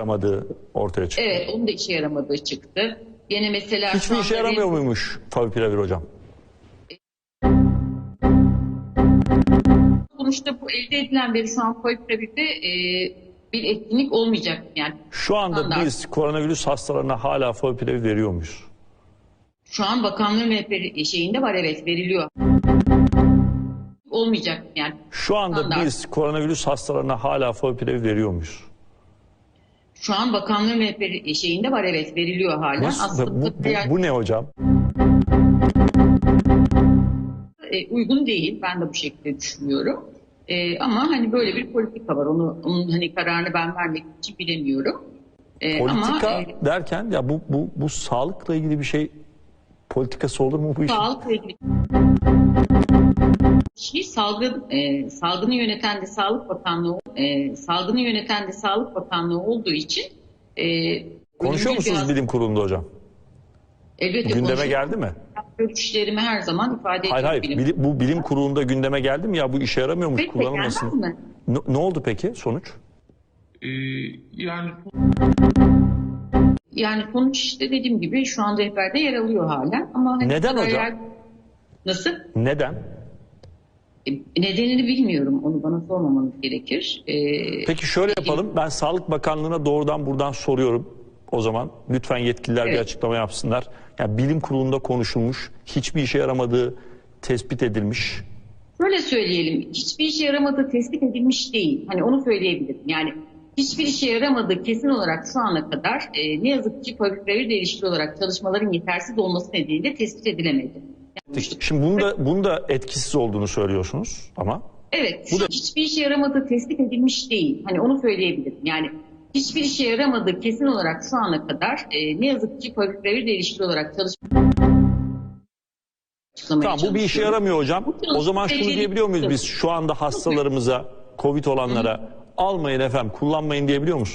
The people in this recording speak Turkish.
yaramadığı ortaya çıktı. Evet onun da işe yaramadığı çıktı. Yine mesela Hiçbir işe yaramıyor muymuş favipiravir hocam? Sonuçta bu elde edilen veri şu an Favipiravir e, bir etkinlik olmayacak. Yani Şu anda Standart. biz koronavirüs hastalarına hala favipiravir veriyor muyuz? şu an bakanlığın rehberi şeyinde var evet veriliyor. Olmayacak yani. Şu anda Standart. biz koronavirüs hastalarına hala favipiravir veriyor muyuz? Şu an bakanlığın rehberi şeyinde var evet veriliyor hala. Nasıl? Aslında Bu, bu, bu ne hocam? e, uygun değil. Ben de bu şekilde düşünüyorum. E, ama hani böyle bir politika var. Onu onun hani kararını ben vermek için bilemiyorum. E, Politika ama e, derken ya bu, bu, bu sağlıkla ilgili bir şey politikası olur mu bu işin? sağlıkla ilgili şey salgın e, salgını yöneten de Sağlık Bakanlığı e, salgını yöneten de Sağlık Bakanlığı olduğu için e, Konuşuyor musunuz bilim kurulunda hocam? Elbette Gündeme geldi mi? Görüşlerimi her zaman ifade ediyorum. Hayır hayır. bilim. Bili- bu bilim kurulunda gündeme geldi mi ya bu işe yaramıyormuş Peki, kullanılmasın. Ne, ne oldu peki sonuç? Ee, yani Yani sonuç işte dediğim gibi şu an rehberde yer alıyor halen. Ama hani Neden hocam? yer- Nasıl? Neden? E, Nedenini bilmiyorum. Onu bana sormamanız gerekir. E, Peki şöyle yapalım. Ben Sağlık Bakanlığı'na doğrudan buradan soruyorum. O zaman lütfen yetkililer bir Evet. açıklama yapsınlar. Yani bilim kurulunda konuşulmuş, hiçbir işe yaramadığı tespit edilmiş. Şöyle söyleyelim. Hiçbir işe yaramadığı tespit edilmiş değil. Hani onu söyleyebilirim. Yani hiçbir işe yaramadığı kesin olarak şu ana kadar e, ne yazık ki favipiravir ilişkili olarak çalışmaların yetersiz olması nedeniyle tespit edilemedi. Şimdi bunun da, bunun da etkisiz olduğunu söylüyorsunuz ama evet. Bu da- Hiçbir işe yaramadığı tespit edilmiş değil. Hani onu söyleyebilirim. Yani hiçbir işe yaramadığı kesin olarak şu ana kadar e, ne yazık ki favipiravir ilişkili olarak çalışmaların Tamam bu bir işe yaramıyor hocam. O zaman şunu diyebiliyor muyuz biz şu anda hastalarımıza, Covid olanlara almayın efendim kullanmayın diyebiliyor musunuz?